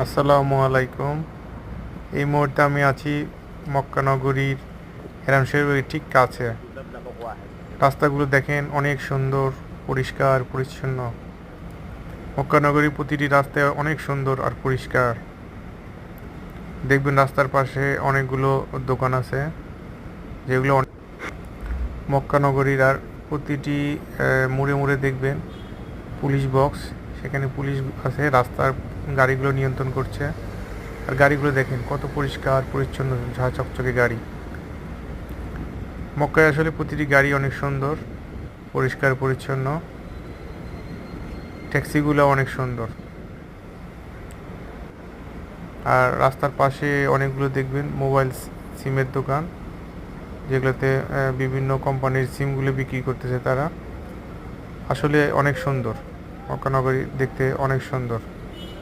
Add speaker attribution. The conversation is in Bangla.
Speaker 1: আসসালামু আলাইকুম। এই মুহূর্তে আমি আছি মক্কানগরীর হেরাম শরীফের ঠিক কাছে। রাস্তাগুলো দেখেন অনেক সুন্দর, পরিষ্কার, পরিচ্ছন্ন। মক্কানগরীর প্রতিটি রাস্তায় অনেক সুন্দর আর পরিষ্কার। দেখবেন রাস্তার পাশে অনেকগুলো দোকান আছে, যেগুলো মক্কানগরীর আর প্রতিটি মোড়ে মোড়ে দেখবেন পুলিশ বক্স। সেখানে পুলিশ আছে, রাস্তার গাড়িগুলো নিয়ন্ত্রণ করছে। আর গাড়িগুলো দেখেন, কত পরিষ্কার, পরিচ্ছন্ন, ঝা চকচকে গাড়ি। মক্কায় আসলে প্রতিটি গাড়ি অনেক সুন্দর, পরিষ্কার, পরিচ্ছন্ন। ট্যাক্সিগুলো অনেক সুন্দর। আর রাস্তার পাশে অনেকগুলো দেখবেন মোবাইল সিমের দোকান, যেগুলোতে বিভিন্ন কোম্পানির সিমগুলো বিক্রি করতেছে তারা। আসলে অনেক সুন্দর মক্কানগরী দেখতে অনেক সুন্দর।